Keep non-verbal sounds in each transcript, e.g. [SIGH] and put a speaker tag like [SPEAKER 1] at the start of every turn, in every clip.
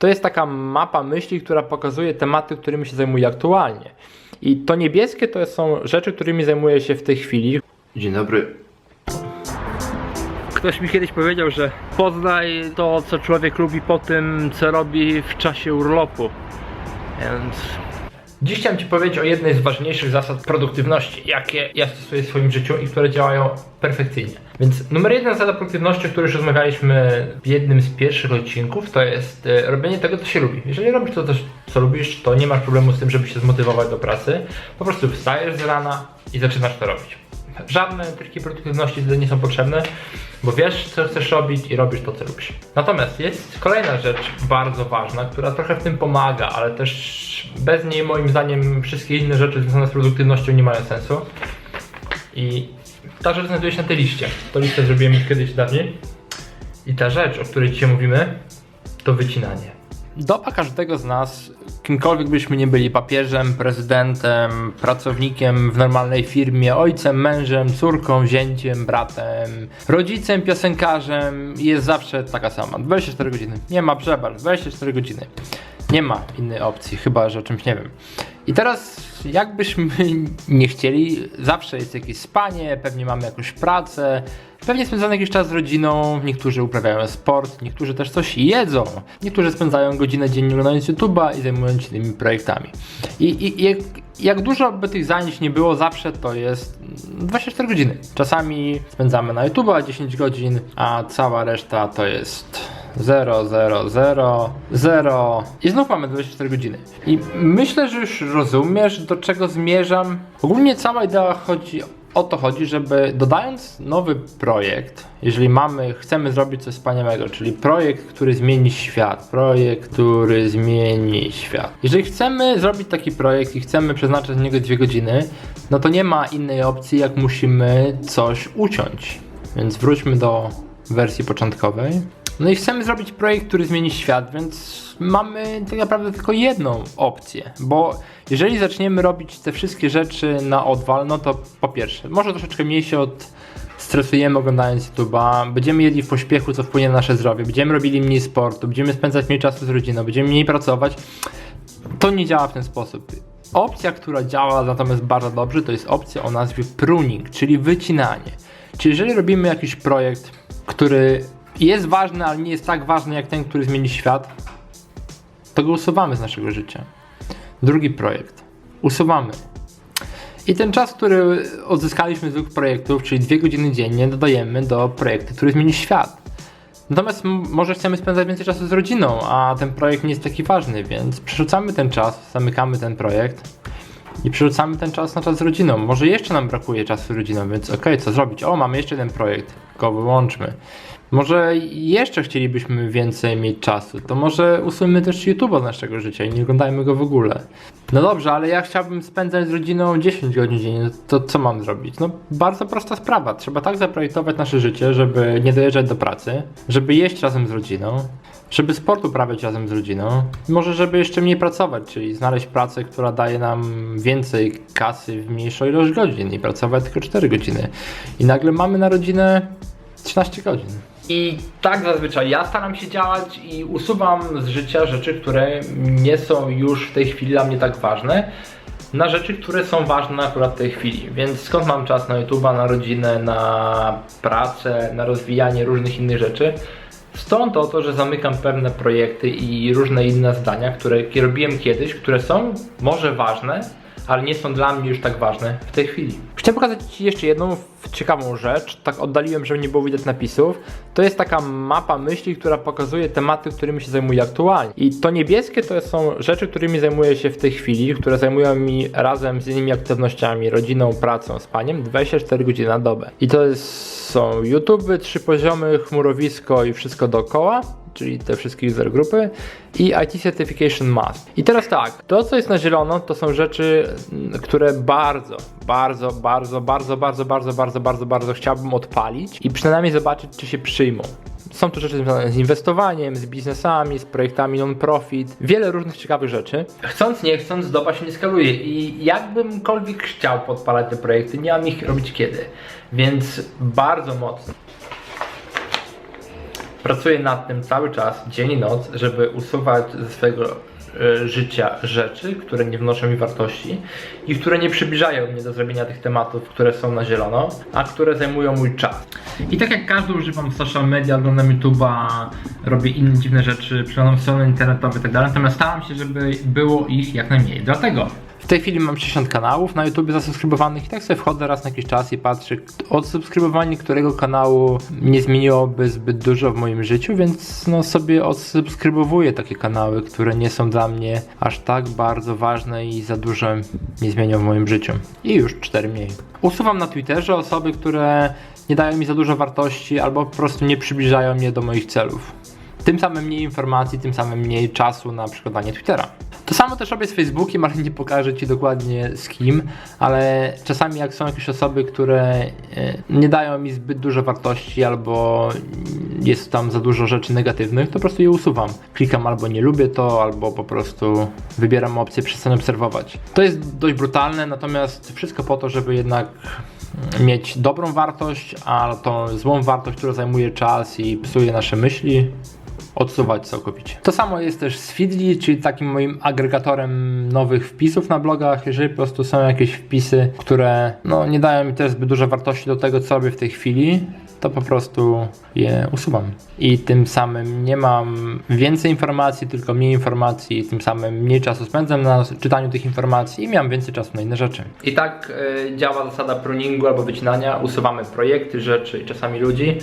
[SPEAKER 1] To jest taka mapa myśli, która pokazuje tematy, którymi się zajmuję aktualnie. I to niebieskie to są rzeczy, którymi zajmuję się w tej chwili.
[SPEAKER 2] Dzień dobry.
[SPEAKER 1] Ktoś mi kiedyś powiedział, że poznaj to, co człowiek lubi po tym, co robi w czasie urlopu. Więc... Dziś chciałem Ci powiedzieć o jednej z ważniejszych zasad produktywności, jakie ja stosuję w swoim życiu i które działają perfekcyjnie. Więc numer jeden zasada produktywności, o której już rozmawialiśmy w jednym z pierwszych odcinków, to jest e, robienie tego, co się lubi. Jeżeli robisz to, co lubisz, to nie masz problemu z tym, żeby się zmotywować do pracy. Po prostu wstajesz z rana i zaczynasz to robić. Żadne triki produktywności wtedy nie są potrzebne, bo wiesz, co chcesz robić i robisz to, co lubisz. Natomiast jest kolejna rzecz bardzo ważna, która trochę w tym pomaga, ale też bez niej moim zdaniem wszystkie inne rzeczy związane z produktywnością nie mają sensu. I ta rzecz znajduje się na tej liście. To listę zrobiłem już kiedyś dawniej. I ta rzecz, o której dzisiaj mówimy, to wycinanie. Doba każdego z nas, kimkolwiek byśmy nie byli, papieżem, prezydentem, pracownikiem w normalnej firmie, ojcem, mężem, córką, zięciem, bratem, rodzicem, piosenkarzem, jest zawsze taka sama. 24 godziny. Nie ma przebacz, 24 godziny. Nie ma innej opcji, chyba że o czymś nie wiem. I teraz, jakbyśmy [LAUGHS] nie chcieli, zawsze jest jakieś spanie, pewnie mamy jakąś pracę, pewnie spędzamy jakiś czas z rodziną, niektórzy uprawiają sport, niektórzy też coś jedzą, niektórzy spędzają godzinę dziennie oglądając YouTube'a i zajmując się tymi projektami. I, i jak, jak dużo by tych zajęć nie było, zawsze to jest 24 godziny. Czasami spędzamy na YouTube'a 10 godzin, a cała reszta to jest 0, 0, 0, 0 i znów mamy 24 godziny. I myślę, że już rozumiesz, do czego zmierzam. Ogólnie cała idea chodzi o to chodzi, żeby dodając nowy projekt, jeżeli mamy, chcemy zrobić coś wspaniałego, czyli projekt, który zmieni świat, projekt, który zmieni świat. Jeżeli chcemy zrobić taki projekt i chcemy przeznaczyć na niego dwie godziny, no to nie ma innej opcji, jak musimy coś uciąć. Więc wróćmy do wersji początkowej. No i chcemy zrobić projekt, który zmieni świat, więc mamy tak naprawdę tylko jedną opcję, bo jeżeli zaczniemy robić te wszystkie rzeczy na odwal, no to po pierwsze, może troszeczkę mniej się od stresujemy oglądając YouTube'a, będziemy jedli w pośpiechu, co wpłynie na nasze zdrowie, będziemy robili mniej sportu, będziemy spędzać mniej czasu z rodziną, będziemy mniej pracować. To nie działa w ten sposób. Opcja, która działa natomiast bardzo dobrze, to jest opcja o nazwie pruning, czyli wycinanie. Czyli jeżeli robimy jakiś projekt, który jest ważny, ale nie jest tak ważny jak ten, który zmieni świat, to go usuwamy z naszego życia. Drugi projekt. Usuwamy. I ten czas, który odzyskaliśmy z dwóch projektów, czyli dwie godziny dziennie, dodajemy do projektu, który zmieni świat. Natomiast może chcemy spędzać więcej czasu z rodziną, a ten projekt nie jest taki ważny, więc przerzucamy ten czas, zamykamy ten projekt i przerzucamy ten czas na czas z rodziną. Może jeszcze nam brakuje czasu z rodziną, więc okej, okay, co zrobić? O, mamy jeszcze jeden projekt, go wyłączmy. Może jeszcze chcielibyśmy więcej mieć czasu, to może usuńmy też YouTube'a z naszego życia i nie oglądajmy go w ogóle. No dobrze, ale ja chciałbym spędzać z rodziną 10 godzin dziennie, to co mam zrobić? No bardzo prosta sprawa, trzeba tak zaprojektować nasze życie, żeby nie dojeżdżać do pracy, żeby jeść razem z rodziną, żeby sport uprawiać razem z rodziną, może żeby jeszcze mniej pracować, czyli znaleźć pracę, która daje nam więcej kasy w mniejszą ilość godzin i pracować tylko 4 godziny. I nagle mamy na rodzinę 13 godzin. I tak zazwyczaj ja staram się działać i usuwam z życia rzeczy, które nie są już w tej chwili dla mnie tak ważne, na rzeczy, które są ważne akurat w tej chwili. Więc skąd mam czas na YouTube'a, na rodzinę, na pracę, na rozwijanie różnych innych rzeczy? Stąd to, że zamykam pewne projekty i różne inne zdania, które robiłem kiedyś, które są może ważne, ale nie są dla mnie już tak ważne w tej chwili. Chciałem pokazać Ci jeszcze jedną ciekawą rzecz, tak oddaliłem, żeby nie było widać napisów. To jest taka mapa myśli, która pokazuje tematy, którymi się zajmuję aktualnie. I to niebieskie to są rzeczy, którymi zajmuję się w tej chwili, które zajmują mi razem z innymi aktywnościami, rodziną, pracą, spaniem 24 godziny na dobę. I to jest, są YouTube, trzy poziomy, chmurowisko i wszystko dookoła czyli te wszystkie user grupy i IT Certification Must. I teraz tak, to co jest na zielono to są rzeczy, które bardzo, bardzo, bardzo, bardzo, bardzo, bardzo, bardzo, bardzo, bardzo chciałbym odpalić i przynajmniej zobaczyć, czy się przyjmą. Są to rzeczy związane z inwestowaniem, z biznesami, z projektami non-profit, wiele różnych ciekawych rzeczy. Chcąc, nie chcąc, doba się nie skaluje i jakbymkolwiek chciał podpalać te projekty, nie mam ich robić kiedy. Więc bardzo mocno Pracuję nad tym cały czas, dzień i noc, żeby usuwać ze swojego e, życia rzeczy, które nie wnoszą mi wartości i które nie przybliżają mnie do zrobienia tych tematów, które są na zielono, a które zajmują mój czas. I tak jak każdy używam social media, oglądam YouTube'a, robię inne dziwne rzeczy, przeglądam strony internetowe i tak natomiast staram się, żeby było ich jak najmniej. Dlatego tej chwili mam 60 kanałów na YouTube zasubskrybowanych i tak sobie wchodzę raz na jakiś czas i patrzę, odsubskrybowanie którego kanału nie zmieniłoby zbyt dużo w moim życiu, więc no sobie odsubskrybowuję takie kanały, które nie są dla mnie aż tak bardzo ważne i za dużo nie zmienią w moim życiu. I już 4 mniej. Usuwam na Twitterze osoby, które nie dają mi za dużo wartości albo po prostu nie przybliżają mnie do moich celów. Tym samym mniej informacji, tym samym mniej czasu na przeglądanie Twittera. To samo też robię z Facebookiem, ale nie pokażę Ci dokładnie z kim, ale czasami jak są jakieś osoby, które e, nie dają mi zbyt dużo wartości albo jest tam za dużo rzeczy negatywnych, to po prostu je usuwam. Klikam albo nie lubię to, albo po prostu wybieram opcję przestań obserwować. To jest dość brutalne, natomiast wszystko po to, żeby jednak mieć dobrą wartość, a tą złą wartość, która zajmuje czas i psuje nasze myśli, odsuwać całkowicie. To samo jest też z Feedly, czyli takim moim agregatorem nowych wpisów na blogach. Jeżeli po prostu są jakieś wpisy, które no, nie dają mi też zbyt dużo wartości do tego, co robię w tej chwili, to po prostu je usuwam. I tym samym nie mam więcej informacji, tylko mniej informacji, tym samym mniej czasu spędzam na czytaniu tych informacji i mam więcej czasu na inne rzeczy. I tak y, działa zasada pruningu albo wycinania. Usuwamy projekty, rzeczy i czasami ludzi,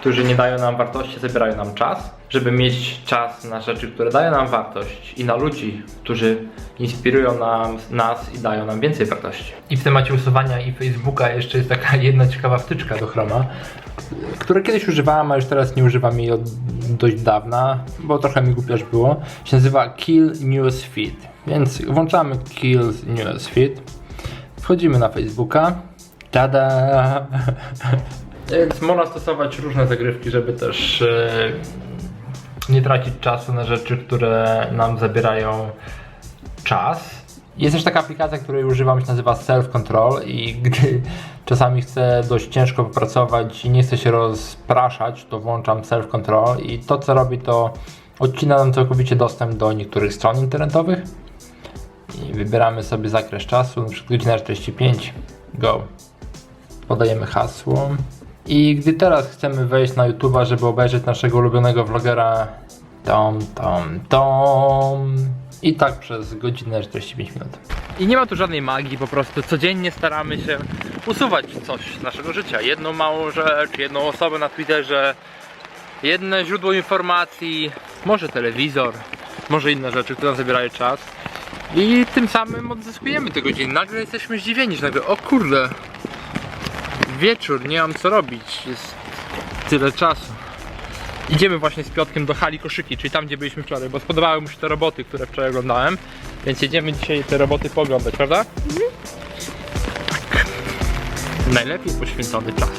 [SPEAKER 1] którzy nie dają nam wartości, zabierają nam czas żeby mieć czas na rzeczy, które dają nam wartość i na ludzi, którzy inspirują nam, nas i dają nam więcej wartości. I w temacie usuwania i Facebooka jeszcze jest taka [LAUGHS] jedna ciekawa wtyczka do Chroma, której kiedyś używałem, a już teraz nie używam jej od dość dawna, bo trochę mi głupio było. Się nazywa Kill News Feed. Więc włączamy Kill News Feed. Wchodzimy na Facebooka. Tada! [LAUGHS] Więc można stosować różne zagrywki, żeby też e, nie tracić czasu na rzeczy, które nam zabierają czas. Jest też taka aplikacja, której używam, się nazywa Self Control i gdy czasami chcę dość ciężko popracować i nie chcę się rozpraszać, to włączam Self Control i to co robi to odcina nam całkowicie dostęp do niektórych stron internetowych i wybieramy sobie zakres czasu, na przykład godzina 45, go. Podajemy hasło. I gdy teraz chcemy wejść na YouTube'a, żeby obejrzeć naszego ulubionego vlogera Tom, tom, tom i tak przez godzinę 45 minut. I nie ma tu żadnej magii, po prostu codziennie staramy się usuwać coś z naszego życia. Jedną małą rzecz, jedną osobę na Twitterze, jedno źródło informacji, może telewizor, może inne rzeczy, które nam zabierają czas. I tym samym odzyskujemy te godziny. Nagle jesteśmy zdziwieni, że nagle, o kurde, wieczór, nie mam co robić, jest tyle czasu. Idziemy właśnie z Piotkiem do hali koszyki, czyli tam gdzie byliśmy wczoraj, bo spodobały mu się te roboty, które wczoraj oglądałem. Więc jedziemy dzisiaj te roboty pooglądać, prawda? Tak. Najlepiej poświęcony czas.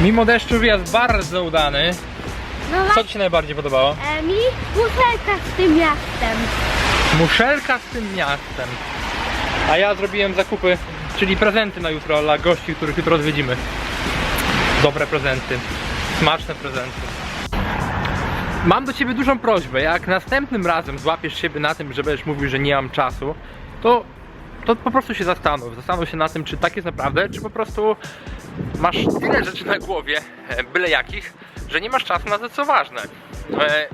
[SPEAKER 1] Mimo deszczu wyjazd bardzo udany. Co Ci się najbardziej podobało?
[SPEAKER 2] e, mi butelka z tym miastem.
[SPEAKER 1] Muszelka z tym miastem. A ja zrobiłem zakupy, czyli prezenty na jutro dla gości, których jutro odwiedzimy. Dobre prezenty, smaczne prezenty. Mam do Ciebie dużą prośbę, jak następnym razem złapiesz siebie na tym, że będziesz mówił, że nie mam czasu, to, to po prostu się zastanów. Zastanów się na tym, czy tak jest naprawdę, czy po prostu masz tyle rzeczy na głowie, e, byle jakich, że nie masz czasu na to, co ważne. E,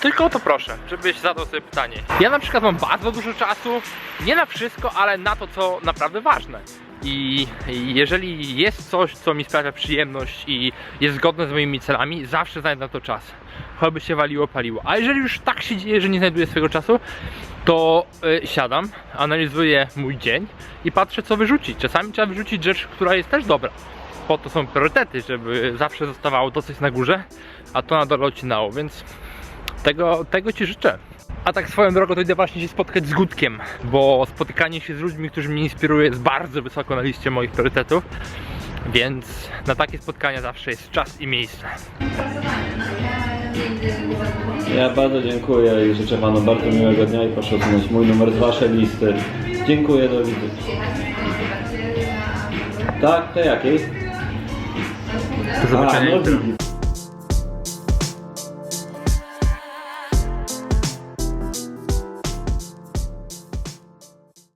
[SPEAKER 1] tylko o to proszę, żebyś zadał sobie pytanie. Ja na przykład mam bardzo dużo czasu, nie na wszystko, ale na to, co naprawdę ważne. I jeżeli jest coś, co mi sprawia przyjemność i jest zgodne z moimi celami, zawsze znajdę na to czas. Choćby się waliło, paliło. A jeżeli już tak się dzieje, że nie znajduję swojego czasu, to y, siadam, analizuję mój dzień i patrzę, co wyrzucić. Czasami trzeba wyrzucić rzecz, która jest też dobra. Po to są priorytety, żeby zawsze zostawało jest na górze, a to na dole odcinało, więc tego, tego Ci życzę. A tak swoją drogą to idę właśnie się spotkać z Gutkiem, bo spotykanie się z ludźmi, którzy mnie inspirują jest bardzo wysoko na liście moich priorytetów. Więc na takie spotkania zawsze jest czas i miejsce.
[SPEAKER 3] Ja bardzo dziękuję i życzę panu bardzo miłego dnia i proszę otrzymać mój numer z waszej listy. Dziękuję, do widzenia. Tak, to jakiej?
[SPEAKER 1] Do zobaczenia
[SPEAKER 3] A, no.